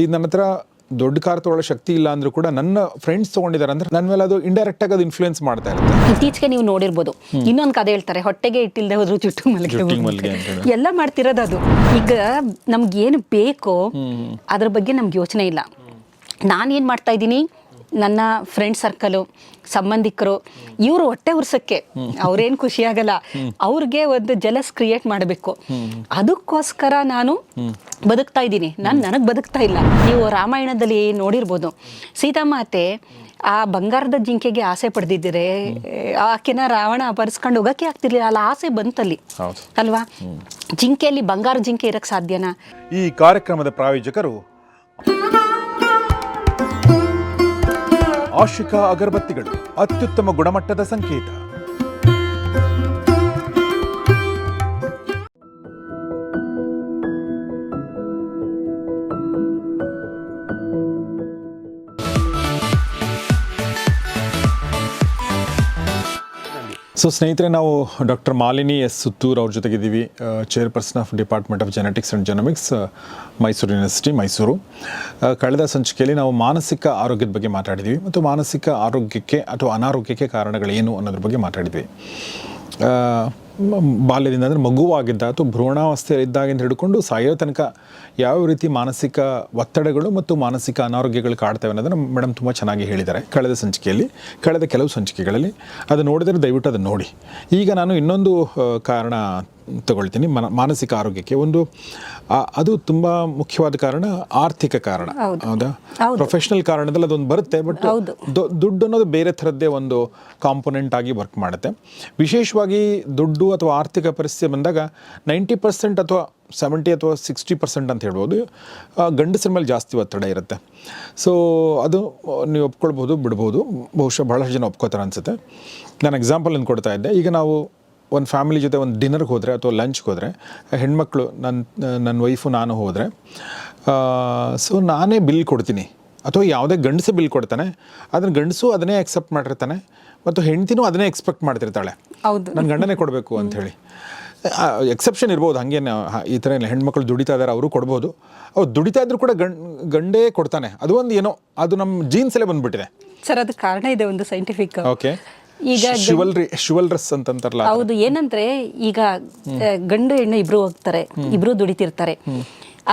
ಈಗ ನನ್ನ ಹತ್ರ ದೊಡ್ಡ ಕಾರ್ ತಗೊಳ್ಳೋ ಶಕ್ತಿ ಇಲ್ಲ ಅಂದ್ರೂ ಕೂಡ ನನ್ನ ಫ್ರೆಂಡ್ಸ್ ತಗೊಂಡಿದ್ದಾರೆ ಅಂದ್ರೆ ನನ್ನ ಮೇಲೆ ಅದು ಇಂಡೈರೆಕ್ಟ್ ಆಗಿ ಅದು ಇನ್ಫ್ಲೂಯೆನ್ಸ್ ಮಾಡ್ತಾ ಇರುತ್ತೆ. ಇತ್ತೀಚೆಗೆ ನೀವು ನೋಡಿರ್ಬೋದು. ಇನ್ನೊಂದು ಕದೆ ಹೇಳ್ತಾರೆ ಹೊಟ್ಟೆಗೆ ಇಟ್ಟಿಲ್ಲದೆ ಹೋದ್ರು ಚುಟ್ಟು ಮಲಗೆ ಜುಟ್ಟಿಗೆ ಹೋಗುತ್ತೆ. ಮಲ್ಗೆ ಅಂತ ಹೇಳಿ. ಎಲ್ಲ ಮಾಡ್ತಿರೋದು ಅದು. ಈಗ ನಮ್ಗೆ ಏನು ಬೇಕೋ ಅದ್ರ ಬಗ್ಗೆ ನಮ್ಗೆ ಯೋಚನೆ ಇಲ್ಲ. ನಾನೇನು ಮಾಡ್ತಾ ಇದ್ದೀನಿ? ನನ್ನ ಫ್ರೆಂಡ್ ಸರ್ಕಲು ಸಂಬಂಧಿಕರು ಇವರು ಹೊಟ್ಟೆ ಉರ್ಸಕ್ಕೆ. ಅವ್ರೇನು ಖುಷಿ ಆಗಲ್ಲ. ಅವ್ರಿಗೆ ಒಂದು ಜಲಸ್ ಕ್ರಿಯೇಟ್ ಮಾಡಬೇಕು. ಅದಕ್ಕೋಸ್ಕರ ನಾನು ಬದುಕ್ತಾ ಇದ್ದೀನಿ. ನಾನು ನನಗೆ ಬದುಕ್ತಾ ಇಲ್ಲ. ನೀವು ರಾಮಾಯಣದಲ್ಲಿ ನೋಡಿರ್ಬೋದು. ಸೀತಾಮಾತೆ ಆ ಬಂಗಾರದ ಜಿಂಕೆಗೆ ಆಸೆ ಪಡೆದಿದ್ದರೆ ಆಕೆನ ರಾವಣ ಅಪರಿಸ್ಕೊಂಡು ಹೋಗಕ್ಕೆ ಆಗ್ತಿರ್ಲಿಲ್ಲ. ಅಲ್ಲ ಆಸೆ ಬಂತಲ್ಲಿ. ಅಲ್ವಾ? ಜಿಂಕೆಯಲ್ಲಿ ಬಂಗಾರ ಜಿಂಕೆ ಇರಕ್ ಸಾಧ್ಯನಾ? ಈ ಕಾರ್ಯಕ್ರಮದ ಪ್ರಾಯೋಜಕರು ಆಶಿಕಾ ಅಗರಬತ್ತಿಗಳು. ಅತ್ಯುತ್ತಮ ಗುಣಮಟ್ಟದ ಸಂಕೇತ. ಸೊ ಸ್ನೇಹಿತರೆ, ನಾವು ಡಾಕ್ಟರ್ ಮಾಲಿನಿ ಎಸ್ ಸುತ್ತೂರ್ ಅವ್ರ ಜೊತೆಗಿದ್ದೀವಿ chairperson of department of genetics and genomics Mysuru university Mysuru ಕಳೆದ ಸಂಚಿಕೆಯಲ್ಲಿ ನಾವು ಮಾನಸಿಕ ಆರೋಗ್ಯದ ಬಗ್ಗೆ ಮಾತಾಡಿದ್ವಿ ಮತ್ತು ಮಾನಸಿಕ ಆರೋಗ್ಯಕ್ಕೆ ಅಥವಾ ಅನಾರೋಗ್ಯಕ್ಕೆ ಕಾರಣಗಳೇನು ಅನ್ನೋದ್ರ ಬಗ್ಗೆ ಮಾತಾಡಿದ್ವಿ. ಬಾಲ್ಯದಿಂದ ಅಂದರೆ ಮಗುವಾಗಿದ್ದ ಅಥವಾ ಭ್ರೂಣಾವಸ್ಥೆಯಲ್ಲಿದ್ದಾಗಿಂದ ಹಿಡ್ಕೊಂಡು ಸಾಯೋ ತನಕ ಯಾವ ರೀತಿ ಮಾನಸಿಕ ಒತ್ತಡಗಳು ಮತ್ತು ಮಾನಸಿಕ ಅನಾರೋಗ್ಯಗಳು ಕಾಡ್ತವೆ ಅನ್ನೋದನ್ನು ಮೇಡಮ್ ತುಂಬ ಚೆನ್ನಾಗಿ ಹೇಳಿದ್ದಾರೆ ಕಳೆದ ಸಂಚಿಕೆಯಲ್ಲಿ, ಕಳೆದ ಕೆಲವು ಸಂಚಿಕೆಗಳಲ್ಲಿ. ಅದು ನೋಡಿದರೆ ದಯವಿಟ್ಟು ಅದನ್ನು ನೋಡಿ. ಈಗ ನಾನು ಇನ್ನೊಂದು ಕಾರಣ ತಗೊಳ್ತೀನಿ. ಮನ ಮಾನಸಿಕ ಆರೋಗ್ಯಕ್ಕೆ ಒಂದು ಅದು ತುಂಬ ಮುಖ್ಯವಾದ ಕಾರಣ ಆರ್ಥಿಕ ಕಾರಣ. ಹೌದಾ. ಪ್ರೊಫೆಷನಲ್ ಕಾರಣದಲ್ಲಿ ಅದೊಂದು ಬರುತ್ತೆ ಬಟ್. ದುಡ್ಡು ಅನ್ನೋದು ಬೇರೆ ಥರದ್ದೇ ಒಂದು ಕಾಂಪೊನೆಂಟ್ ಆಗಿ ವರ್ಕ್ ಮಾಡುತ್ತೆ. ವಿಶೇಷವಾಗಿ ದುಡ್ಡು ಅಥವಾ ಆರ್ಥಿಕ ಪರಿಸ್ಥಿತಿ ಬಂದಾಗ ನೈಂಟಿ ಪರ್ಸೆಂಟ್ ಅಥವಾ ಸೆವೆಂಟಿ ಅಥವಾ ಸಿಕ್ಸ್ಟಿ ಪರ್ಸೆಂಟ್ ಅಂತ ಹೇಳ್ಬೋದು. ಗಂಡಸರ ಮೇಲೆ ಜಾಸ್ತಿ ಒತ್ತಡ ಇರುತ್ತೆ. ಸೊ ಅದು ನೀವು ಒಪ್ಕೊಳ್ಬೋದು ಬಿಡ್ಬೋದು. ಬಹುಶಃ ಬಹಳಷ್ಟು ಜನ ಒಪ್ಕೋತಾರೆ ಅನಿಸುತ್ತೆ. ನಾನು ಎಕ್ಸಾಂಪಲ್ ಕೊಡ್ತಾ ಇದ್ದೆ. ಈಗ ನಾವು ಒಂದು ಫ್ಯಾಮಿಲಿ ಜೊತೆ ಒಂದು ಡಿನ್ನರ್ಗೆ ಹೋದರೆ ಅಥವಾ ಲಂಚ್ಗೆ ಹೋದರೆ ಹೆಣ್ಮಕ್ಳು ನನ್ನ ನನ್ನ ವೈಫು ನಾನು ಹೋದರೆ ಸೊ ನಾನೇ ಬಿಲ್ ಕೊಡ್ತೀನಿ. ಅಥವಾ ಯಾವುದೇ ಗಂಡಸು ಬಿಲ್ ಕೊಡ್ತಾನೆ ಅದನ್ನ ಗಂಡಸು ಅದನ್ನೇ ಎಕ್ಸೆಪ್ಟ್ ಮಾಡಿರ್ತಾನೆ ಮತ್ತು ಹೆಂಡ್ತಿನೂ ಅದನ್ನೇ ಎಕ್ಸ್ಪೆಕ್ಟ್ ಮಾಡ್ತಿರ್ತಾಳೆ. ಹೌದು. ನನ್ನ ಗಂಡನೇ ಕೊಡಬೇಕು ಅಂತ ಹೇಳಿ. ಎಕ್ಸೆಪ್ಷನ್ ಇರ್ಬೋದು ಹಾಗೇನು ಈ ಥರ ಇಲ್ಲ ಹೆಣ್ಮಕ್ಳು ದುಡಿತಾ ಇದ್ದಾರೆ ಅವರು ಕೊಡ್ಬೋದು. ಅವ್ರು ದುಡಿತಾ ಇದ್ರು ಕೂಡ ಗಂಡ್ ಗಂಡೇ ಕೊಡ್ತಾನೆ. ಅದು ಒಂದು ಏನೋ ಅದು ನಮ್ಮ ಜೀನ್ಸಲ್ಲೇ ಬಂದುಬಿಟ್ಟಿದೆ. ಸರ್ ಅದಕ್ಕೆ ಕಾರಣ ಇದೆ ಒಂದು ಸೈಂಟಿಫಿಕ್ ಓಕೆ ಈಗ ಶಿವಲ್ರಿ ಅಂತಂತಾರಲ್ಲ ಹೌದು ಏನಂದ್ರೆ ಈಗ ಗಂಡು ಹೆಣ್ಣು ಇಬ್ರು ಹೋಗ್ತಾರೆ ಇಬ್ರು ದುಡಿತಿರ್ತಾರೆ.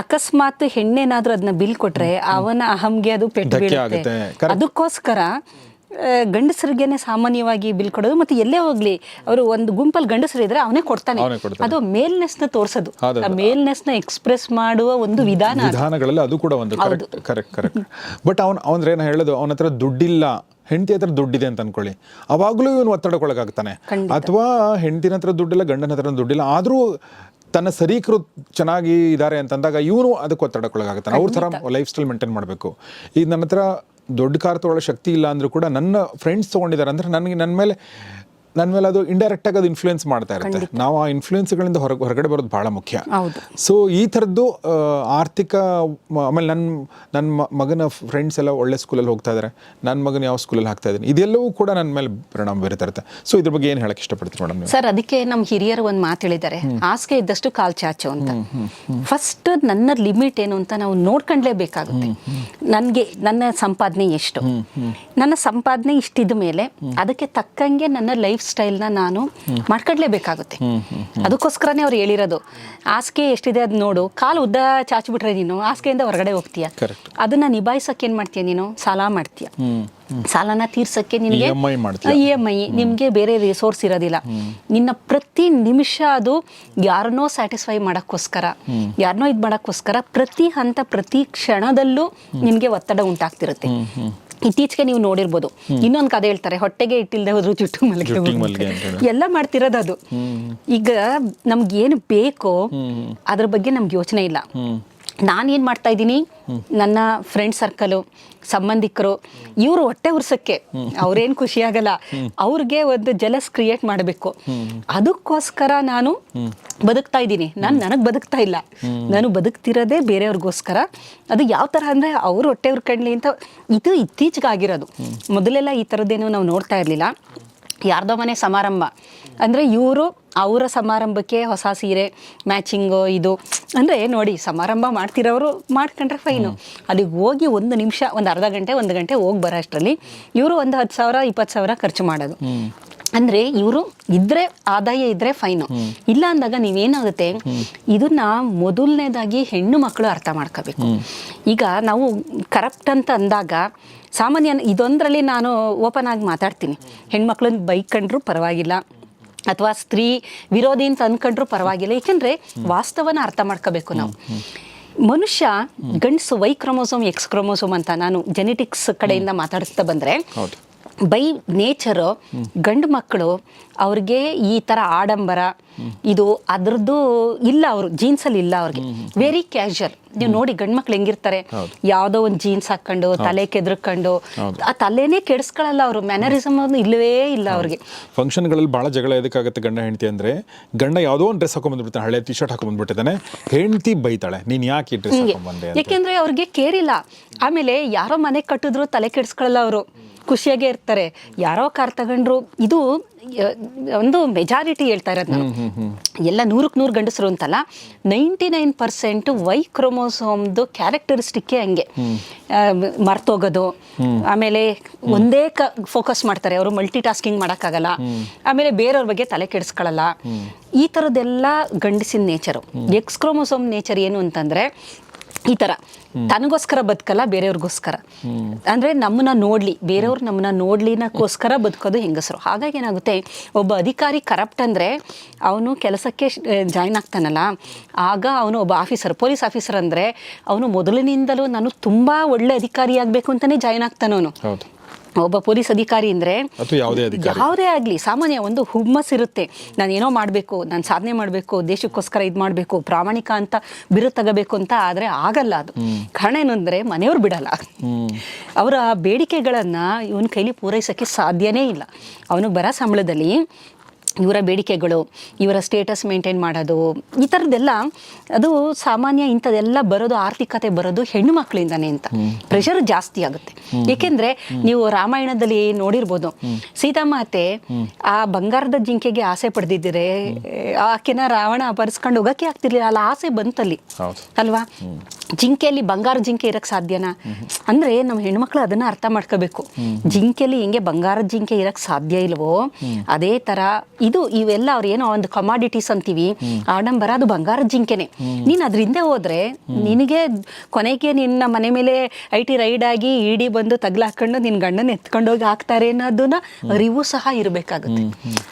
ಅಕಸ್ಮಾತ್ ಹೆಣ್ಣೇನಾದ್ರೂ ಅದನ್ನ ಬಿಲ್ ಕೊಟ್ರೆ ಅವನ ಅಹಂಗೆ ಅದು ಪೆಟ್ಟು ಬೀಳುತ್ತೆ. ಅದಕ್ಕೋಸ್ಕರ ಗಂಡಸರಿಗೇನೆ ಸಾಮಾನ್ಯವಾಗಿ ಬಿಲ್ ಕೊಡೋದು ಮತ್ತೆ ಎಲ್ಲೇ ಹೋಗ್ಲಿ ಅವರು ಒಂದು ಗುಂಪಲ್ಲಿ ಗಂಡಸರು ಇದ್ರೆ ಅವನೇ ಕೊಡ್ತಾನೆ. ಅದು ಮೇಲ್ನೆಸ್ನ ತೋರ್ಸೋದು ನ ಎಕ್ಸ್ಪ್ರೆಸ್ ಮಾಡುವ ಒಂದು ವಿಧಾನ. ವಿಧಾನಗಳಲ್ಲಿ ಅದು ಕೂಡ ಒಂದು ಕರೆಕ್ಟ್ ಕರೆಕ್ಟ್ ಕರೆಕ್ಟ್ ಬಟ್ ಅವನ್ ಅವ್ರ ಏನ ಹೇಳೋದು ಅವನ ಹತ್ರ ದುಡ್ಡಿಲ್ಲ ಹೆಂಡತಿ ಹತ್ರ ದುಡ್ಡಿದೆ ಅಂತ ಅನ್ಕೊಳ್ಳಿ. ಅವಾಗಲೂ ಇವನು ಒತ್ತಡಕ್ಕೊಳಗಾಗ್ತಾನೆ. ಅಥವಾ ಹೆಂಡತಿನ ಹತ್ರ ದುಡ್ಡಿಲ್ಲ ಗಂಡನ ಹತ್ರ ದುಡ್ಡಿಲ್ಲ ಆದರೂ ತನ್ನ ಸರೀಕರು ಚೆನ್ನಾಗಿ ಇದ್ದಾರೆ ಅಂತಂದಾಗ ಇವನು ಅದಕ್ಕೆ ಒತ್ತಡಕ್ಕೊಳಗಾಗ್ತಾನೆ. ಅವ್ರ ಥರ ಲೈಫ್ ಸ್ಟೈಲ್ ಮೇಂಟೈನ್ ಮಾಡಬೇಕು. ಈಗ ನನ್ನ ಹತ್ರ ದೊಡ್ಡ ಕಾರ್ ತಗೊಳ್ಳೋ ಶಕ್ತಿ ಇಲ್ಲ ಅಂದರೂ ಕೂಡ ನನ್ನ ಫ್ರೆಂಡ್ಸ್ ತೊಗೊಂಡಿದ್ದಾರೆ. ಅಂದರೆ ನನಗೆ ನನ್ನ ಮೇಲೆ ನನ್ನ ಮೇಲೆ ಅದು ಇಂಡೈರೆಕ್ಟ್ ಆಗಿ ಅದು ಇನ್ಫ್ಲೂಯೆನ್ಸ್ ಮಾಡ್ತಾ ಇರುತ್ತೆ. ನಾವು ಆ ಇನ್ಫ್ಲೂಯೆನ್ಸ್ಗಳಿಂದ ಹೊರಗೆ ಹೊರಗಡೆ ಬರೋದು ಭಾಳ ಮುಖ್ಯ. ಸೊ ಈ ಥರದ್ದು ಆರ್ಥಿಕ ಆಮೇಲೆ ನನ್ನ ನನ್ನ ಮಗನ ಫ್ರೆಂಡ್ಸ್ ಎಲ್ಲ ಒಳ್ಳೆ ಸ್ಕೂಲಲ್ಲಿ ಹೋಗ್ತಾ ಇದ್ದಾರೆ ನನ್ನ ಮಗನ ಯಾವ ಸ್ಕೂಲಲ್ಲಿ ಹಾಕ್ತಾ ಇದ್ದೀನಿ ಇದೆಲ್ಲವೂ ಕೂಡ ನನ್ನ ಮೇಲೆ ಪರಿಣಾಮ ಬೀರ್ತಾ ಇರುತ್ತೆ. ಸೊ ಇದ್ರ ಬಗ್ಗೆ ಏನು ಹೇಳಕ್ಕೆ ಇಷ್ಟಪಡ್ತೀನಿ ಮೇಡಮ್ ಸರ್ ಅದಕ್ಕೆ ನಮ್ಮ ಹಿರಿಯರು ಒಂದು ಮಾತು ಹೇಳಿದ್ದಾರೆ. ಹಾಸಿಗೆ ಇದ್ದಷ್ಟು ಕಾಲ್ ಚಾಚು ಅಂತ. ಫಸ್ಟ್ ನನ್ನ ಲಿಮಿಟ್ ಏನು ಅಂತ ನಾವು ನೋಡ್ಕೊಂಡ್ಲೇಬೇಕಾಗುತ್ತೆ ನನಗೆ ನನ್ನ ಸಂಪಾದನೆ ಎಷ್ಟು? ನನ್ನ ಸಂಪಾದನೆ ಇಷ್ಟಿದ ಮೇಲೆ ಅದಕ್ಕೆ ತಕ್ಕಂಗೆ ನನ್ನ ಲೈಫ್ ಸ್ಟೈಲ್ನ ನಾನು ಮಾಡ್ಕೊಡ್ಲೇಬೇಕಾಗುತ್ತೆ. ಅದಕ್ಕೋಸ್ಕರನೇ ಅವ್ರು ಹೇಳಿರೋದು ಹಾಸಿಗೆ ಎಷ್ಟಿದೆ ಅದು ನೋಡು. ಕಾಲು ಉದ್ದ ಚಾಚ್ಬಿಟ್ರೆ ನೀನು ಹಾಸಿಗೆಯಿಂದ ಹೊರಗಡೆ ಹೋಗ್ತೀಯ. ಅದನ್ನ ನಿಭಾಯಿಸಕ್ಕೆ ಏನು ಮಾಡ್ತೀಯ ನೀನು? ಸಾಲ ಮಾಡ್ತೀಯ? ಸಾಲನ ತೀರ್ಸಕ್ಕೆ ನಿನಗೆ. ಇ ಎಂ ಐ ನಿಮಗೆ ಬೇರೆ ರಿಸೋರ್ಸ್ ಇರೋದಿಲ್ಲ. ನಿನ್ನ ಪ್ರತಿ ನಿಮಿಷ ಅದು ಯಾರನ್ನೋ ಸ್ಯಾಟಿಸ್ಫೈ ಮಾಡೋಕ್ಕೋಸ್ಕರ ಯಾರನ್ನೋ ಇದು ಮಾಡೋಕ್ಕೋಸ್ಕರ ಪ್ರತಿ ಹಂತ ಪ್ರತಿ ಕ್ಷಣದಲ್ಲೂ ನಿಮಗೆ ಒತ್ತಡ ಉಂಟಾಗ್ತಿರುತ್ತೆ. ಇತ್ತೀಚೆಗೆ ನೀವು ನೋಡಿರ್ಬೋದು. ಇನ್ನೊಂದು ಕದೆ ಹೇಳ್ತಾರೆ ಹೊಟ್ಟೆಗೆ ಇಟ್ಟಿಲ್ಲದೆ ಹೋದ್ರು ಚುಟ್ಟು ಮಲಗಿ. ಎಲ್ಲ ಮಾಡ್ತಿರೋದು ಅದು. ಈಗ ನಮ್ಗೆ ಏನು ಬೇಕೋ ಅದ್ರ ಬಗ್ಗೆ ನಮ್ಗೆ ಯೋಚನೆ ಇಲ್ಲ. ನಾನೇನು ಮಾಡ್ತಾ ಇದ್ದೀನಿ? ನನ್ನ ಫ್ರೆಂಡ್ ಸರ್ಕಲು ಸಂಬಂಧಿಕರು, ಇವರು ಹೊಟ್ಟೆ ಉರ್ಸಕ್ಕೆ. ಅವ್ರೇನು ಖುಷಿ ಆಗಲ್ಲ. ಅವ್ರಿಗೆ ಒಂದು ಜಲಸ್ ಕ್ರಿಯೇಟ್ ಮಾಡಬೇಕು. ಅದಕ್ಕೋಸ್ಕರ ನಾನು ಬದುಕ್ತಾ ಇದ್ದೀನಿ. ನಾನು ನನಗೆ ಬದುಕ್ತಾ ಇಲ್ಲ. ನಾನು ಬದುಕ್ತಿರೋದೇ ಬೇರೆಯವ್ರಿಗೋಸ್ಕರ. ಅದು ಯಾವ ಥರ ಅಂದರೆ ಅವ್ರು ಹೊಟ್ಟೆ ಉರ್ಕಂಡ್ಲಿ ಅಂತ ಇದು ಇತ್ತೀಚೆಗೆ ಆಗಿರೋದು. ಮೊದಲೆಲ್ಲ ಈ ಥರದ್ದೇನು ನಾವು ನೋಡ್ತಾ ಇರಲಿಲ್ಲ. ಯಾರ್ದೋ ಮನೆ ಸಮಾರಂಭ. ಅಂದರೆ ಇವರು ಅವರ ಸಮಾರಂಭಕ್ಕೆ ಹೊಸ ಸೀರೆ ಮ್ಯಾಚಿಂಗು ಇದು. ಅಂದರೆ ನೋಡಿ ಸಮಾರಂಭ ಮಾಡ್ತಿರೋರು ಮಾಡ್ಕೊಂಡ್ರೆ ಫೈನು ಅಲ್ಲಿಗೆ ಹೋಗಿ ಒಂದು ನಿಮಿಷ ಒಂದು ಅರ್ಧ ಗಂಟೆ ಒಂದು ಗಂಟೆ ಹೋಗಿ ಬರೋ ಅಷ್ಟರಲ್ಲಿ ಇವರು ಒಂದು ಹತ್ತು ಸಾವಿರ ಇಪ್ಪತ್ತು ಸಾವಿರ ಖರ್ಚು ಮಾಡೋದು. ಅಂದರೆ ಇವರು ಇದ್ರೆ ಆದಾಯ ಇದ್ರೆ ಫೈನು ಇಲ್ಲ ಅಂದಾಗ ನೀವೇನಾಗುತ್ತೆ ಇದನ್ನ ಮೊದಲನೇದಾಗಿ ಹೆಣ್ಣು ಮಕ್ಕಳು ಅರ್ಥ ಮಾಡ್ಕೋಬೇಕು. ಈಗ ನಾವು ಕರಪ್ಟ್ ಅಂತ ಅಂದಾಗ ಸಾಮಾನ್ಯ ಇದೊಂದರಲ್ಲಿ ನಾನು ಓಪನ್ ಆಗಿ ಮಾತಾಡ್ತೀನಿ. ಹೆಣ್ಮಕ್ಳನ್ನ ಬೈಕೊಂಡ್ರು ಪರವಾಗಿಲ್ಲ. ಅಥವಾ ಸ್ತ್ರೀ ವಿರೋಧಿ ಅಂತ ಅಂದ್ಕೊಂಡ್ರು ಪರವಾಗಿಲ್ಲ. ಏಕೆಂದರೆ ವಾಸ್ತವನ ಅರ್ಥ ಮಾಡ್ಕೋಬೇಕು ನಾವು. ಮನುಷ್ಯ ಗಂಡಸು ವೈ ಕ್ರೊಮೋಸೋಮ್ ಎಕ್ಸ್ ಕ್ರೊಮೋಸೋಮ್ ಅಂತ ನಾನು ಜೆನೆಟಿಕ್ಸ್ ಕಡೆಯಿಂದ ಮಾತಾಡಿಸ್ತಾ ಬಂದರೆ ಬೈ ನೇಚರು ಗಂಡು ಮಕ್ಕಳು ಅವ್ರಿಗೆ ಈ ಥರ ಆಡಂಬರ ಇದು ಅದ್ರದ್ದು ಇಲ್ಲ ಅವರು ಜೀನ್ಸಲ್ಲಿ ಇಲ್ಲ ಅವ್ರಿಗೆ. ವೆರಿ ಕ್ಯಾಶುವಲ್ ನೀವು ನೋಡಿ ಗಂಡು ಮಕ್ಳು ಹೆಂಗಿರ್ತಾರೆ ಯಾವುದೋ ಒಂದು ಜೀನ್ಸ್ ಹಾಕೊಂಡು ತಲೆ ಕೆದ್ರಕೊಂಡು ಆ ತಲೆನೇ ಕೆಡಿಸ್ಕೊಳ್ಳಲ್ಲ ಅವರು ಮ್ಯಾನರಿಸಮ್ ಇಲ್ಲವೇ ಇಲ್ಲ ಅವ್ರಿಗೆ. ಫಂಕ್ಷನ್ಗಳಲ್ಲಿ ಬಹಳ ಜಗಳ ಎದಕ್ಕಾಗುತ್ತೆ ಗಂಡ ಹೆಂಡತಿ ಅಂದ್ರೆ ಗಂಡ ಯಾವುದೋ ಒಂದು ಡ್ರೆಸ್ ಹಾಕೊಂಡ್ಬಂದ್ಬಿಡ್ತಾನೆ ಹಳೆ ಟಿ ಶರ್ಟ್ ಹಾಕೊಂಡ್ಬಂದ್ಬಿಟ್ಟಿದ್ದಾನೆ ಹೆಂಡತಿ ಬೈತಾಳೆ ನೀನು ಯಾಕೆ ಡ್ರೆಸ್ ಹಾಕೊಂಡ್ಬಂದೆ ಅಂತ. ಯಾಕೆಂದ್ರೆ ಅವ್ರಿಗೆ ಕೇರಿಲ್ಲ ಇಲ್ಲ. ಆಮೇಲೆ ಯಾರೋ ಮನೆ ಕಟ್ಟಿದ್ರು ತಲೆ ಕೆಡಿಸ್ಕೊಳ್ಳಲ್ಲ ಅವರು ಖುಷಿಯಾಗೇ ಇರ್ತಾರೆ. ಯಾರೋ ಕಾರ್ ತಗೊಂಡ್ರು ಇದು ಒಂದು ಮೆಜಾರಿಟಿ ಹೇಳ್ತಾ ಇರೋದು ನಾನು ಎಲ್ಲ ನೂರಕ್ಕೆ ನೂರು ಗಂಡಸರು ಅಂತಲ್ಲ ನೈಂಟಿ ನೈನ್ ಪರ್ಸೆಂಟ್ ವೈ ಕ್ರೋಮೋಸೋಮ್ದು ಕ್ಯಾರೆಕ್ಟರಿಸ್ಟಿಕ್ಕೇ ಹಂಗೆ. ಮರ್ತೋಗೋದು. ಆಮೇಲೆ ಒಂದೇ ಕ ಫೋಕಸ್ ಮಾಡ್ತಾರೆ. ಅವರು ಮಲ್ಟಿ ಟಾಸ್ಕಿಂಗ್ ಮಾಡೋಕ್ಕಾಗಲ್ಲ ಆಮೇಲೆ ಬೇರೆಯವ್ರ ಬಗ್ಗೆ ತಲೆ ಕೆಡಿಸ್ಕೊಳ್ಳಲ್ಲ ಈ ಥರದ್ದೆಲ್ಲ ಗಂಡಸಿನ ನೇಚರು ಎಕ್ಸ್ ಕ್ರೋಮೋಸೋಮ್ ನೇಚರ್ ಏನು ಅಂತಂದರೆ ಈ ತರ. ತನಗೋಸ್ಕರ ಬದುಕಲ್ಲ, ಬೇರೆಯವ್ರಿಗೋಸ್ಕರ. ಅಂದ್ರೆ ನಮ್ಮನ್ನ ನೋಡ್ಲಿ, ಬೇರೆಯವ್ರು ನಮ್ಮನ್ನ ನೋಡ್ಲಿನಕ್ಕೋಸ್ಕರ ಬದುಕೋದು ಹೆಂಗಸರು. ಹಾಗಾಗಿ ಏನಾಗುತ್ತೆ, ಒಬ್ಬ ಅಧಿಕಾರಿ ಕರಪ್ಟ್ ಅಂದ್ರೆ ಅವನು ಕೆಲಸಕ್ಕೆ ಜಾಯ್ನ್ ಆಗ್ತಾನಲ್ಲ, ಆಗ ಅವನು ಒಬ್ಬ ಆಫೀಸರ್ ಪೊಲೀಸ್ ಆಫೀಸರ್ ಅಂದ್ರೆ ಅವನು ಮೊದಲಿನಿಂದಲೂ ನಾನು ತುಂಬಾ ಒಳ್ಳೆ ಅಧಿಕಾರಿ ಆಗಬೇಕು ಅಂತಲೇ ಜಾಯ್ನ್ ಆಗ್ತಾನವನು. ಒಬ್ಬ ಪೊಲೀಸ್ ಅಧಿಕಾರಿ ಅಂದರೆ ಯಾವುದೇ ಆಗಲಿ ಸಾಮಾನ್ಯ ಒಂದು ಹುಮ್ಮಸ್ ಇರುತ್ತೆ. ನಾನು ಏನೋ ಮಾಡಬೇಕು ನಾನು ಸಾಧನೆ ಮಾಡಬೇಕು ದೇಶಕ್ಕೋಸ್ಕರ ಇದು ಮಾಡಬೇಕು ಪ್ರಾಮಾಣಿಕ ಅಂತ ಬಿರು ತಗೋಬೇಕು ಅಂತ ಆದರೆ ಆಗಲ್ಲ ಅದು. ಕಾರಣ ಏನು ಅಂದರೆ ಮನೆಯವ್ರು ಬಿಡಲ್ಲ. ಅವರ ಬೇಡಿಕೆಗಳನ್ನು ಇವನ ಕೈಲಿ ಪೂರೈಸೋಕ್ಕೆ ಸಾಧ್ಯನೇ ಇಲ್ಲ. ಅವನಿಗೆ ಬರ ಸಂಬಳದಲ್ಲಿ ಇವರ ಬೇಡಿಕೆಗಳು ಇವರ ಸ್ಟೇಟಸ್ ಮೇಂಟೈನ್ ಮಾಡೋದು ಈ ಥರದ್ದೆಲ್ಲ ಅದು ಸಾಮಾನ್ಯ ಇಂಥದ್ದೆಲ್ಲ ಬರೋದು ಆರ್ಥಿಕತೆ ಬರೋದು ಹೆಣ್ಣು ಮಕ್ಕಳಿಂದಾನೆ ಅಂತ. ಪ್ರೆಷರ್ ಜಾಸ್ತಿ ಆಗುತ್ತೆ. ಏಕೆಂದರೆ ನೀವು ರಾಮಾಯಣದಲ್ಲಿ ನೋಡಿರ್ಬೋದು ಸೀತಾಮಾತೆ ಆ ಬಂಗಾರದ ಜಿಂಕೆಗೆ ಆಸೆ ಪಡೆದಿದ್ದರೆ ಆಕೆನ ರಾವಣ ಅಪರಿಸ್ಕೊಂಡು ಹೋಗಕ್ಕೆ ಆಗ್ತಿರ್ಲಿಲ್ಲ ಅಲ್ಲ ಆಸೆ ಬಂತಲ್ಲಿ. ಅಲ್ವಾ? ಜಿಂಕೆಯಲ್ಲಿ ಬಂಗಾರ ಜಿಂಕೆ ಇರಕ್ ಸಾಧ್ಯನಾ? ಅಂದ್ರೆ ನಮ್ಮ ಹೆಣ್ಮಕ್ಳು ಅದನ್ನ ಅರ್ಥ ಮಾಡ್ಕೋಬೇಕು. ಜಿಂಕೆಯಲ್ಲಿ ಹೆಂಗೆ ಬಂಗಾರದ ಜಿಂಕೆ ಇರಕ್ ಸಾಧ್ಯ ಇಲ್ವೋ? ಅದೇ ತರ ಇದು ಇವೆಲ್ಲ ಅವ್ರೇನೋ ಏನೋ ಒಂದು ಕಮಾಡಿಟೀಸ್ ಅಂತೀವಿ. ಆಡಂಬರ ಅದು ಬಂಗಾರ ಜಿಂಕೆನೆ. ನೀನ್ ಅದ್ರಿಂದ ಹೋದ್ರೆ ನಿನಗೆ ಕೊನೆಗೆ ನಿನ್ನ ಮನೆ ಮೇಲೆ ಐ ಟಿ ರೈಡ್ ಆಗಿ ಇಡಿ ಬಂದು ತಗ್ಲಾಕೊಂಡು ನಿನ್ ಗಂಡನ ಎತ್ಕೊಂಡೋಗಿ ಹಾಕ್ತಾರೆ ಅನ್ನೋದನ್ನ ಅರಿವು ಸಹ ಇರಬೇಕಾಗುತ್ತೆ.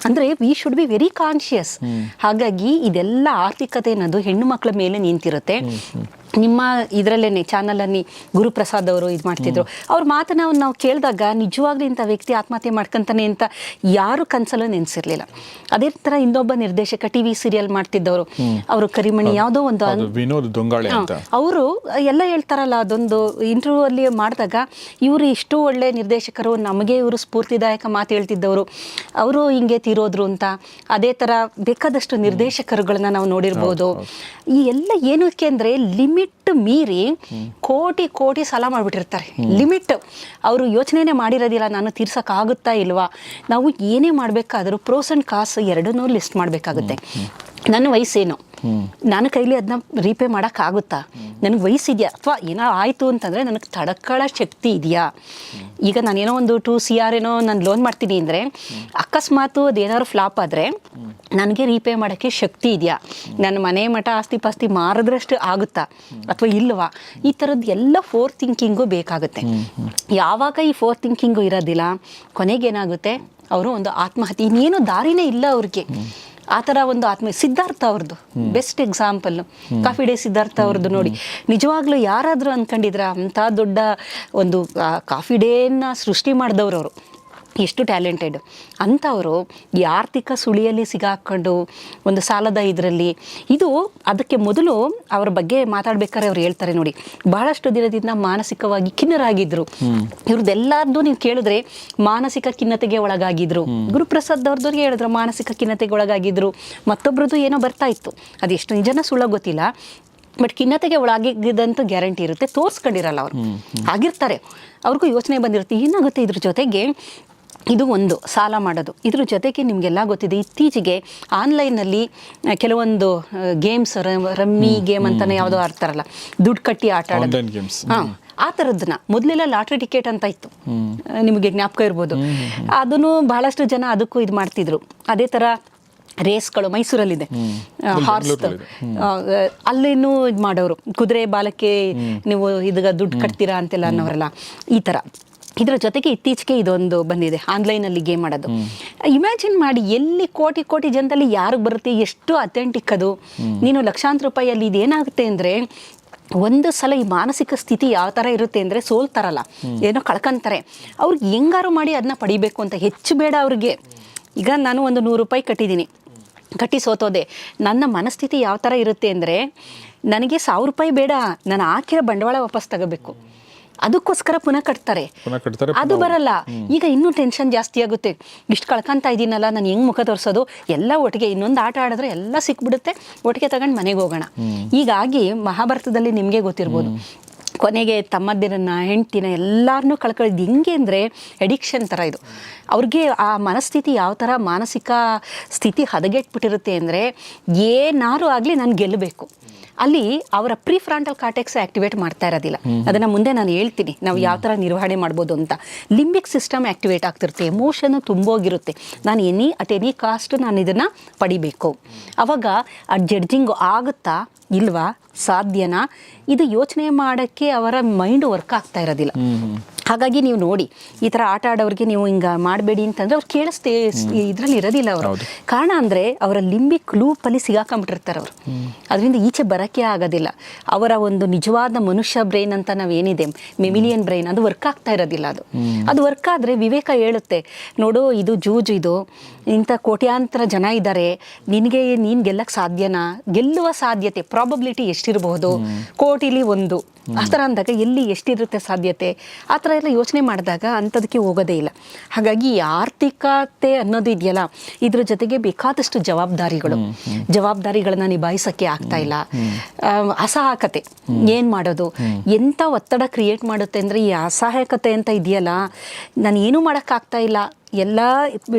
ಅಂದ್ರೆ we should be very conscious ಹಾಗಾಗಿ ಇದೆಲ್ಲ ಆರ್ಥಿಕತೆ ಅನ್ನೋದು ಹೆಣ್ಣು ಮಕ್ಕಳ ಮೇಲೆ ನಿಂತಿರುತ್ತೆ. ನಿಮ್ಮ ಇದರಲ್ಲೇನೆ ಚಾನಲಲ್ಲಿ ಗುರುಪ್ರಸಾದ್ ಅವರು ಇದು ಮಾಡ್ತಿದ್ರು. ಅವ್ರ ಮಾತನ್ನ ನಾವು ಕೇಳಿದಾಗ ನಿಜವಾಗ್ಲೂ ಇಂಥ ವ್ಯಕ್ತಿ ಆತ್ಮಹತ್ಯೆ ಮಾಡ್ಕೊಂತಾನೆ ಅಂತ ಯಾರು ಕನ್ಸಲ್ಲೂ ನೆನೆಸಿರ್ಲಿಲ್ಲ. ಅದೇ ಥರ ಇನ್ನೊಬ್ಬ ನಿರ್ದೇಶಕ ಟಿ ವಿ ಸೀರಿಯಲ್ ಮಾಡ್ತಿದ್ದವರು. ಅವರು ಕರಿಮಣಿ ಯಾವುದೋ ಒಂದು ಅವರು ಎಲ್ಲ ಹೇಳ್ತಾರಲ್ಲ ಅದೊಂದು ಇಂಟರ್ವ್ಯೂ ಅಲ್ಲಿ ಮಾಡಿದಾಗ ಇವರು ಇಷ್ಟು ಒಳ್ಳೆ ನಿರ್ದೇಶಕರು ನಮಗೆ ಇವರು ಸ್ಫೂರ್ತಿದಾಯಕ ಮಾತು ಹೇಳ್ತಿದ್ದವರು. ಅವರು ಹಿಂಗೆ ತೀರೋದ್ರು ಅಂತ. ಅದೇ ಥರ ಬೇಕಾದಷ್ಟು ನಿರ್ದೇಶಕರುಗಳನ್ನ ನಾವು ನೋಡಿರ್ಬೋದು. ಈ ಎಲ್ಲ ಏನಕ್ಕೆ ಅಂದರೆ ಲಿಮಿಟ್ ಮೀರಿ ಕೋಟಿ ಕೋಟಿ ಸಾಲ ಮಾಡಿಬಿಟ್ಟಿರ್ತಾರೆ. ಲಿಮಿಟ್. ಅವರು ಯೋಚನೆನೇ ಮಾಡಿರೋದಿಲ್ಲ, ನಾನು ತೀರ್ಸೋಕ್ಕಾಗುತ್ತಾ ಇಲ್ವಾ? ನಾವು ಏನೇ ಮಾಡಬೇಕಾದರೂ ಪ್ರೋಸ್ ಆ್ಯಂಡ್ ಕಾಸ್ ಎರಡನ್ನೂ ಲಿಸ್ಟ್ ಮಾಡಬೇಕಾಗುತ್ತೆ. ನನ್ನ ವಯಸ್ಸೇನು? ನನ್ನ ಕೈಲಿ ಅದನ್ನ ರೀಪೇ ಮಾಡೋಕ್ಕಾಗುತ್ತಾ ನನಗೆ ವಯಸ್ಸಿದೆಯಾ ಅಥವಾ ಏನೋ ಆಯಿತು ಅಂತಂದರೆ ನನಗೆ ತಡಕಳ ಶಕ್ತಿ ಇದೆಯಾ? ಈಗ ನಾನೇನೋ ಒಂದು ಟು ಸಿ ಆರ್ ಏನೋ ನಾನು ಲೋನ್ ಮಾಡ್ತೀನಿ ಅಂದರೆ ಅಕಸ್ಮಾತು ಅದೇನಾದ್ರು ಫ್ಲಾಪ್ ಆದರೆ ನನಗೆ ರೀಪೇ ಮಾಡೋಕ್ಕೆ ಶಕ್ತಿ ಇದೆಯಾ? ನನ್ನ ಮನೆ ಮಠ ಆಸ್ತಿ ಪಾಸ್ತಿ ಮಾರಿದ್ರಷ್ಟು ಆಗುತ್ತಾ? ಅಥವಾ ಇಲ್ವಾ? ಈ ಥರದ್ದು ಎಲ್ಲ ಫೋರ್ ಥಿಂಕಿಂಗು ಬೇಕಾಗುತ್ತೆ. ಯಾವಾಗ ಈ ಫೋರ್ ಥಿಂಕಿಂಗು ಇರೋದಿಲ್ಲ ಕೊನೆಗೇನಾಗುತ್ತೆ ಅವರು ಒಂದು ಆತ್ಮಹತ್ಯೆ. ಇನ್ನೇನು ದಾರಿನೇ ಇಲ್ಲ ಅವ್ರಿಗೆ. ಆ ಥರ ಒಂದು ಆತ್ಮ ಸಿದ್ಧಾರ್ಥ ಅವ್ರದ್ದು. Best example coffee day Siddhartha ಅವ್ರದ್ದು ನೋಡಿ. ನಿಜವಾಗ್ಲೂ ಯಾರಾದರೂ ಅಂದ್ಕೊಂಡಿದ್ರ ಅಂಥ ದೊಡ್ಡ ಒಂದು ಕಾಫಿ ಡೇನ ಸೃಷ್ಟಿ ಮಾಡಿದವ್ರು ಅವರು ಎಷ್ಟು ಟ್ಯಾಲೆಂಟೆಡ್. ಅಂಥವರು ಈ ಆರ್ಥಿಕ ಸುಳಿಯಲ್ಲಿ ಸಿಗಾಕೊಂಡು ಒಂದು ಸಾಲದ ಇದರಲ್ಲಿ ಇದು ಅದಕ್ಕೆ ಮೊದಲು ಅವರ ಬಗ್ಗೆ ಮಾತಾಡ್ಬೇಕಾದ್ರೆ ಅವ್ರು ಹೇಳ್ತಾರೆ ನೋಡಿ. ಬಹಳಷ್ಟು ದಿನದಿಂದ ಮಾನಸಿಕವಾಗಿ ಖಿನ್ನರಾಗಿದ್ರು. ಇವ್ರದ್ದೆಲ್ಲಾರ್ದು ನೀವು ಕೇಳಿದ್ರೆ ಮಾನಸಿಕ ಖಿನ್ನತೆಗೆ ಒಳಗಾಗಿದ್ರು. ಗುರುಪ್ರಸಾದ್ ಅವ್ರದವ್ರಿಗೆ ಹೇಳಿದ್ರು ಮಾನಸಿಕ ಖಿನ್ನತೆಗೆ ಒಳಗಾಗಿದ್ರು. ಮತ್ತೊಬ್ರದ್ದು ಏನೋ ಬರ್ತಾ ಇತ್ತು. ಅದೆಷ್ಟು ನಿಜನ ಸುಳ್ಳ ಗೊತ್ತಿಲ್ಲ. ಬಟ್ ಖಿನ್ನತೆಗೆ ಒಳಗಿದ್ದಂತ ಗ್ಯಾರಂಟಿ ಇರುತ್ತೆ. ತೋರಿಸ್ಕೊಂಡಿರಲ್ಲ ಅವರು. ಆಗಿರ್ತಾರೆ ಅವ್ರಿಗೂ ಯೋಚನೆ ಬಂದಿರುತ್ತೆ. ಏನಾಗುತ್ತೆ ಇದ್ರ ಜೊತೆಗೆ ಇದು ಒಂದು ಸಾಲ ಮಾಡೋದು. ಇದ್ರ ಜೊತೆಗೆ ನಿಮಗೆಲ್ಲ ಗೊತ್ತಿದೆ ಇತ್ತೀಚೆಗೆ ಆನ್ಲೈನಲ್ಲಿ ಕೆಲವೊಂದು ಗೇಮ್ಸ್ ರಮ್ಮಿ ಗೇಮ್ ಅಂತಾನೆ ಯಾವುದೋ ಆಡ್ತಾರಲ್ಲ ದುಡ್ಡು ಕಟ್ಟಿ ಆಟ ಆಡೋದು. ಹಾಂ ಆ ಥರದ್ದನ್ನ. ಮೊದಲೆಲ್ಲ ಲಾಟ್ರಿ ಟಿಕೆಟ್ ಅಂತ ಇತ್ತು. ನಿಮಗೆ ಜ್ಞಾಪಕ ಇರ್ಬೋದು. ಅದನ್ನು ಬಹಳಷ್ಟು ಜನ ಅದಕ್ಕೂ ಇದು ಮಾಡ್ತಿದ್ರು. ಅದೇ ಥರ ರೇಸ್ಗಳು ಮೈಸೂರಲ್ಲಿದೆ. ಹಾರ್ಸ್ ಅಲ್ಲೇನು ಇದು ಮಾಡೋರು. ಕುದುರೆ ಬಾಲಕ್ಕೆ ನೀವು ಇದಾಗ ದುಡ್ಡು ಕಟ್ತೀರಾ ಅಂತೆಲ್ಲ ಅನ್ನೋರಲ್ಲ. ಈ ಥರ. ಇದರ ಜೊತೆಗೆ ಇತ್ತೀಚೆಗೆ ಇದೊಂದು ಬಂದಿದೆ ಆನ್ಲೈನಲ್ಲಿ ಗೇಮ್ ಆಡೋದು. ಇಮ್ಯಾಜಿನ್ ಮಾಡಿ ಎಲ್ಲಿ ಕೋಟಿ ಕೋಟಿ ಜನದಲ್ಲಿ ಯಾರಿಗೆ ಬರುತ್ತೆ ಎಷ್ಟು ಅಥೆಂಟಿಕ್ ಅದು. ನೀನು ಲಕ್ಷಾಂತರ ರೂಪಾಯಿಯಲ್ಲಿ ಇದೇನಾಗುತ್ತೆ ಅಂದರೆ ಒಂದು ಸಲ ಈ ಮಾನಸಿಕ ಸ್ಥಿತಿ ಯಾವ ಥರ ಇರುತ್ತೆ ಅಂದರೆ ಸೋಲ್ತಾರಲ್ಲ ಏನೋ ಕಳ್ಕೊಂತಾರೆ. ಅವ್ರಿಗೆ ಹೆಂಗಾರು ಮಾಡಿ ಅದನ್ನ ಪಡಿಬೇಕು ಅಂತ ಹೆಚ್ಚು ಬೇಡ ಅವ್ರಿಗೆ. ಈಗ ನಾನು ಒಂದು ನೂರು ರೂಪಾಯಿ ಕಟ್ಟಿದ್ದೀನಿ. ಕಟ್ಟಿ ಸೋತೋದೆ. ನನ್ನ ಮನಸ್ಥಿತಿ ಯಾವ ಥರ ಇರುತ್ತೆ ಅಂದರೆ ನನಗೆ ಸಾವಿರ ರೂಪಾಯಿ ಬೇಡ. ನಾನು ಹಾಕಿರೋ ಬಂಡವಾಳ ವಾಪಸ್ ತಗೋಬೇಕು. ಅದಕ್ಕೋಸ್ಕರ ಪುನಃ ಕಟ್ತಾರೆ. ಅದು ಬರಲ್ಲ. ಈಗ ಇನ್ನೂ ಟೆನ್ಷನ್ ಜಾಸ್ತಿ ಆಗುತ್ತೆ. ಇಷ್ಟು ಕಳ್ಕೊಂತ ಇದ್ದೀನಲ್ಲ ನಾನು ಹೆಂಗ್ ಮುಖ ತೋರಿಸೋದು? ಎಲ್ಲ ಒಟ್ಟಿಗೆ ಇನ್ನೊಂದು ಆಟ ಆಡಿದ್ರೆ ಎಲ್ಲ ಸಿಕ್ಬಿಡುತ್ತೆ. ಒಟ್ಟಿಗೆ ತಗೊಂಡು ಮನೆಗೆ ಹೋಗೋಣ. ಹೀಗಾಗಿ ಮಹಾಭಾರತದಲ್ಲಿ ನಿಮಗೆ ಗೊತ್ತಿರ್ಬೋದು. ಕೊನೆಗೆ ತಮ್ಮದಿರನ್ನ ಹೆಂಡ್ತಿನ ಎಲ್ಲರನ್ನೂ ಕಳ್ಕೊಳ್ಳೋದು ಹಿಂಗೆ ಅಂದರೆ ಎಡಿಕ್ಷನ್ ಥರ ಇದು. ಅವ್ರಿಗೆ ಆ ಮನಸ್ಥಿತಿ ಯಾವ ಥರ ಮಾನಸಿಕ ಸ್ಥಿತಿ ಹದಗೆಟ್ಬಿಟ್ಟಿರುತ್ತೆ ಅಂದರೆ ಏನಾರು ಆಗಲಿ ನಾನು ಗೆಲ್ಲಬೇಕು ಅಲ್ಲಿ ಅವರ ಪ್ರೀ ಫ್ರಾಂಟಲ್ ಕಾರ್ಟೆಕ್ಸ್ ಆಕ್ಟಿವೇಟ್ ಮಾಡ್ತಾ ಇರೋದಿಲ್ಲ. ಅದನ್ನ ಮುಂದೆ ನಾನು ಹೇಳ್ತೀನಿ. ನಾವು ಯಾವ ಥರ ನಿರ್ವಹಣೆ ಮಾಡ್ಬೋದು ಅಂತ. ಲಿಂಬಿಕ್ ಸಿಸ್ಟಮ್ ಆಕ್ಟಿವೇಟ್ ಆಗ್ತಿರುತ್ತೆ. ಎಮೋಷನ್ ತುಂಬೋಗಿರುತ್ತೆ. ನಾನು ಎನಿ ಅಟ್ ಎನಿ ಕಾಸ್ಟ್ ನಾನು ಇದನ್ನು ಪಡಿಬೇಕು. ಅವಾಗ ಆ ಜಡ್ಜಿಂಗ್ ಆಗುತ್ತಾ ಇಲ್ವಾ? ಸಾಧ್ಯನಾ? ಇದು ಯೋಚನೆ ಮಾಡೋಕ್ಕೆ ಅವರ ಮೈಂಡ್ ವರ್ಕ್ ಆಗ್ತಾ ಇರೋದಿಲ್ಲ. ಹಾಗಾಗಿ ನೀವು ನೋಡಿ ಈ ಥರ ಆಟ ಆಡೋರಿಗೆ ನೀವು ಹಿಂಗೆ ಮಾಡಬೇಡಿ ಅಂತಂದ್ರೆ ಅವ್ರು ಕೇಳಿಸ್ತೇ ಇದರಲ್ಲಿ ಇರೋದಿಲ್ಲ ಅವರು. ಕಾರಣ ಅಂದರೆ ಅವರ ಲಿಂಬಿಕ್ ಲೂಪಲ್ಲಿ ಸಿಗಾಕೊಂಡ್ಬಿಟ್ಟಿರ್ತಾರೆ ಅವರು. ಅದರಿಂದ ಈಚೆ ಬರೋಕ್ಕೆ ಆಗೋದಿಲ್ಲ. ಅವರ ಒಂದು ನಿಜವಾದ ಮನುಷ್ಯ ಬ್ರೈನ್ ಅಂತ ನಾವೇನಿದೆ ಮೆಮಿಲಿಯನ್ ಬ್ರೈನ್ ಅದು ವರ್ಕ್ ಆಗ್ತಾ ಇರೋದಿಲ್ಲ ಅದು. ಅದು ವರ್ಕ್ ಆದರೆ ವಿವೇಕ ಹೇಳುತ್ತೆ ನೋಡು ಇದು ಜೂಜು ಇದು ಇಂಥ ಕೋಟ್ಯಾಂತರ ಜನ ಇದ್ದಾರೆ ನಿನಗೆ ನೀನು ಗೆಲ್ಲಕ್ಕೆ ಸಾಧ್ಯನಾ? ಗೆಲ್ಲುವ ಸಾಧ್ಯತೆ ಪ್ರಾಬಬಿಲಿಟಿ ಎಷ್ಟಿರಬಹುದು? ಕೋಟಿಲಿ ಒಂದು. ಆ ಥರ ಅಂದಾಗ ಎಲ್ಲಿ ಎಷ್ಟಿರುತ್ತೆ ಸಾಧ್ಯತೆ? ಆ ಥರ ಎಲ್ಲ ಯೋಚನೆ ಮಾಡಿದಾಗ ಅಂಥದಕ್ಕೆ ಹೋಗೋದೇ ಇಲ್ಲ. ಹಾಗಾಗಿ ಆರ್ಥಿಕತೆ ಅನ್ನೋದು ಇದೆಯಲ್ಲ ಇದ್ರ ಜೊತೆಗೆ ಬೇಕಾದಷ್ಟು ಜವಾಬ್ದಾರಿಗಳು. ಜವಾಬ್ದಾರಿಗಳನ್ನ ನಿಭಾಯಿಸೋಕ್ಕೆ ಆಗ್ತಾ ಇಲ್ಲ. ಅಸಹಾಯಕತೆ. ಏನು ಮಾಡೋದು? ಎಂಥ ಒತ್ತಡ ಕ್ರಿಯೇಟ್ ಮಾಡುತ್ತೆ ಅಂದರೆ ಈ ಅಸಹಾಯಕತೆ ಅಂತ ಇದೆಯಲ್ಲ ನಾನು ಏನೂ ಮಾಡೋಕ್ಕಾಗ್ತಾ ಇಲ್ಲ. ಎಲ್ಲ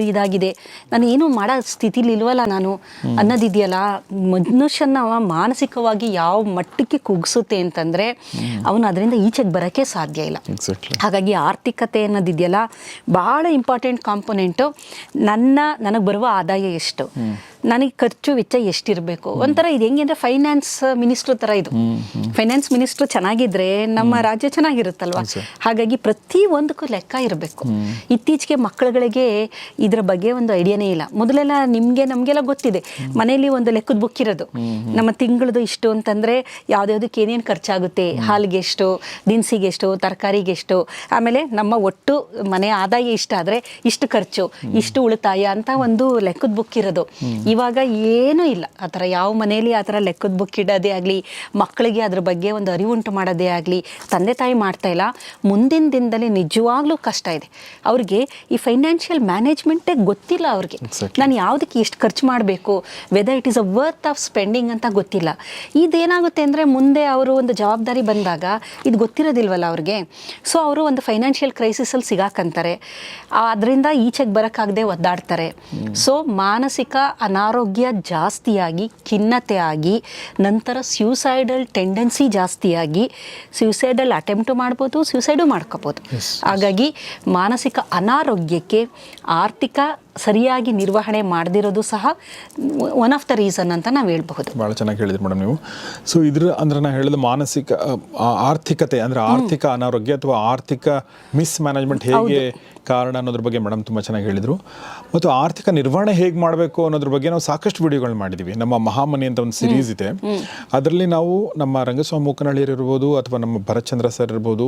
ಇದಾಗಿದೆ. ನಾನು ಏನು ಮಾಡೋ ಸ್ಥಿತಿಲಿ ಇಲ್ವಲ್ಲ ನಾನು. ಅನ್ನೋದಿದೆಯಲ್ಲ ಮನುಷ್ಯನ ಮಾನಸಿಕವಾಗಿ ಯಾವ ಮಟ್ಟಕ್ಕೆ ಕುಗ್ಸುತ್ತೆ ಅಂತಂದರೆ ಅವನು ಅದರಿಂದ ಈಚೆಗೆ ಬರೋಕ್ಕೆ ಸಾಧ್ಯ ಇಲ್ಲ. ಹಾಗಾಗಿ ಆರ್ಥಿಕತೆ ಅನ್ನೋದಿದೆಯಲ್ಲ ಭಾಳ ಇಂಪಾರ್ಟೆಂಟ್ ಕಾಂಪೊನೆಂಟು ನನ್ನ ನನಗೆ ಬರುವ ಆದಾಯ ಎಷ್ಟು? ನನಗೆ ಖರ್ಚು ವೆಚ್ಚ ಎಷ್ಟಿರಬೇಕು? ಒಂಥರ ಇದು ಹೆಂಗೆ ಅಂದರೆ ಫೈನಾನ್ಸ್ ಮಿನಿಸ್ಟ್ರ್ ಥರ ಇದು. ಫೈನಾನ್ಸ್ ಮಿನಿಸ್ಟ್ರು ಚೆನ್ನಾಗಿದ್ರೆ ನಮ್ಮ ರಾಜ್ಯ ಚೆನ್ನಾಗಿರುತ್ತಲ್ವ? ಹಾಗಾಗಿ ಪ್ರತಿ ಒಂದಕ್ಕೂ ಲೆಕ್ಕ ಇರಬೇಕು. ಇತ್ತೀಚೆಗೆ ಮಕ್ಕಳುಗಳಿಗೆ ಇದರ ಬಗ್ಗೆ ಒಂದು ಐಡಿಯಾನೇ ಇಲ್ಲ. ಮೊದಲೆಲ್ಲ ನಿಮಗೆ ನಮಗೆಲ್ಲ ಗೊತ್ತಿದೆ. ಮನೆಯಲ್ಲಿ ಒಂದು ಲೆಕ್ಕದ ಬುಕ್ ಇರೋದು. ನಮ್ಮ ತಿಂಗಳದು ಇಷ್ಟು ಅಂತಂದರೆ ಯಾವ್ದ್ಯಾವ್ದಕ್ಕೆ ಏನೇನು ಖರ್ಚಾಗುತ್ತೆ ಹಾಲಿಗೆ ಎಷ್ಟು ದಿನಸಿಗೆ ಎಷ್ಟು ತರಕಾರಿಗೆ ಎಷ್ಟು ಆಮೇಲೆ ನಮ್ಮ ಒಟ್ಟು ಮನೆ ಆದಾಯ ಇಷ್ಟ ಆದರೆ ಇಷ್ಟು ಖರ್ಚು ಇಷ್ಟು ಉಳಿತಾಯ ಅಂತ ಒಂದು ಲೆಕ್ಕದ ಬುಕ್ ಇರೋದು. ಇವಾಗ ಏನೂ ಇಲ್ಲ. ಆ ಥರ ಯಾವ ಮನೆಯಲ್ಲಿ ಆ ಥರ ಲೆಕ್ಕದ ಬುಕ್ ಇಡೋದೇ ಆಗಲಿ ಮಕ್ಕಳಿಗೆ ಅದ್ರ ಬಗ್ಗೆ ಒಂದು ಅರಿವುಂಟು ಮಾಡೋದೇ ಆಗಲಿ ತಂದೆ ತಾಯಿ ಮಾಡ್ತಾ ಇಲ್ಲ. ಮುಂದಿನ ದಿನದಲ್ಲಿ ನಿಜವಾಗ್ಲೂ ಕಷ್ಟ ಇದೆ. ಅವ್ರಿಗೆ ಈ ಫೈನಾನ್ಷಿಯಲ್ ಮ್ಯಾನೇಜ್ಮೆಂಟೇ ಗೊತ್ತಿಲ್ಲ ಅವ್ರಿಗೆ. ನಾನು ಯಾವುದಕ್ಕೆ ಎಷ್ಟು ಖರ್ಚು ಮಾಡಬೇಕು? Whether it is a worth of spending ಅಂತ ಗೊತ್ತಿಲ್ಲ. ಇದೇನಾಗುತ್ತೆ ಅಂದರೆ ಮುಂದೆ ಅವರು ಒಂದು ಜವಾಬ್ದಾರಿ ಬಂದಾಗ ಇದು ಗೊತ್ತಿರೋದಿಲ್ವಲ್ಲ ಅವ್ರಿಗೆ. ಸೊ ಅವರು ಒಂದು ಫೈನಾನ್ಷಿಯಲ್ ಕ್ರೈಸಿಸಲ್ಲಿ ಸಿಗಾಕಂತಾರೆ. ಅದರಿಂದ ಈಚೆಗೆ ಬರೋಕ್ಕಾಗದೆ ಒದ್ದಾಡ್ತಾರೆ. ಸೊ ಮಾನಸಿಕ ಅನಾರೋಗ್ಯ ಜಾಸ್ತಿಯಾಗಿ ಖಿನ್ನತೆ ಆಗಿ ನಂತರ ಸ್ಯೂಸೈಡಲ್ ಟೆಂಡೆನ್ಸಿ ಜಾಸ್ತಿಯಾಗಿ ಸ್ಯೂಸೈಡಲ್ ಅಟೆಂಪ್ಟು ಮಾಡ್ಬೋದು ಸ್ಯೂಸೈಡು ಮಾಡ್ಕೋಬೋದು. ಹಾಗಾಗಿ ಮಾನಸಿಕ ಅನಾರೋಗ್ಯಕ್ಕೆ ಆರ್ಥಿಕ ಸರಿಯಾಗಿ ನಿರ್ವಹಣೆ ಮಾಡದಿರೋದು ಸಹ ಒನ್ ಆಫ್ ದ ರೀಸನ್ ಅಂತ ನಾವು ಹೇಳ್ಬಹುದು. ಭಾಳ ಚೆನ್ನಾಗಿ ಹೇಳಿದ್ರಿ ಮೇಡಮ್ ನೀವು. ಸೊ ಇದ್ರ ಅಂದ್ರೆ ನಾ ಹೇಳಿದ ಮಾನಸಿಕ ಆರ್ಥಿಕತೆ ಅಂದ್ರೆ ಆರ್ಥಿಕ ಅನಾರೋಗ್ಯ ಅಥವಾ ಆರ್ಥಿಕ ಮಿಸ್ ಮ್ಯಾನೇಜ್ಮೆಂಟ್ ಹೇಗೆ ಕಾರಣ ಅನ್ನೋದ್ರ ಬಗ್ಗೆ ಮೇಡಮ್ ತುಂಬ ಚೆನ್ನಾಗಿ ಹೇಳಿದರು. ಮತ್ತು ಆರ್ಥಿಕ ನಿರ್ವಹಣೆ ಹೇಗೆ ಮಾಡಬೇಕು ಅನ್ನೋದ್ರ ಬಗ್ಗೆ ನಾವು ಸಾಕಷ್ಟು ವಿಡಿಯೋಗಳು ಮಾಡಿದ್ದೀವಿ ನಮ್ಮ ಮಹಾಮನಿ ಅಂತ ಒಂದು ಸಿರೀಸ್ ಇದೆ. ಅದರಲ್ಲಿ ನಾವು ನಮ್ಮ ರಂಗಸ್ವಾಮಿ ಮೂಕನಹಳ್ಳಿಯರ್ ಇರ್ಬೋದು ಅಥವಾ ನಮ್ಮ ಭರತ್ಚಂದ್ರ ಸರ್ ಇರ್ಬೋದು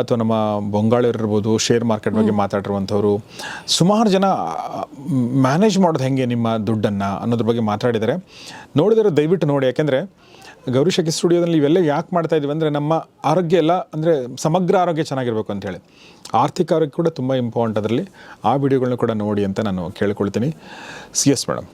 ಅಥವಾ ನಮ್ಮ ಬೊಂಗಾಳಿಯರ್ ಇರ್ಬೋದು ಶೇರ್ ಮಾರ್ಕೆಟ್ ಬಗ್ಗೆ ಮಾತಾಡಿರುವಂಥವ್ರು. ಸುಮಾರು ಜನ ಮ್ಯಾನೇಜ್ ಮಾಡೋದು ಹೇಗೆ ನಿಮ್ಮ ದುಡ್ಡನ್ನು ಅನ್ನೋದ್ರ ಬಗ್ಗೆ ಮಾತಾಡಿದ್ದಾರೆ ನೋಡಿದರೆ ದಯವಿಟ್ಟು ನೋಡಿ. ಯಾಕೆಂದರೆ, ಗೌರಿ ಸ್ಟುಡಿಯೋದಲ್ಲಿ ಇವೆಲ್ಲ ಯಾಕೆ ಮಾಡ್ತಾ ಇದೀವಿ ಅಂದರೆ, ನಮ್ಮ ಆರೋಗ್ಯ ಎಲ್ಲ ಅಂದರೆ ಸಮಗ್ರ ಆರೋಗ್ಯ ಚೆನ್ನಾಗಿರಬೇಕು ಅಂತೇಳಿ ಆರ್ಥಿಕ ಆರೋಗ್ಯ ಕೂಡ ತುಂಬ ಇಂಪಾರ್ಟೆಂಟ್ ಅದರಲ್ಲಿ. ಆ ವಿಡಿಯೋಗಳನ್ನ ಕೂಡ ನೋಡಿ ಅಂತ ನಾನು ಕೇಳ್ಕೊಳ್ತೀನಿ. C yes madam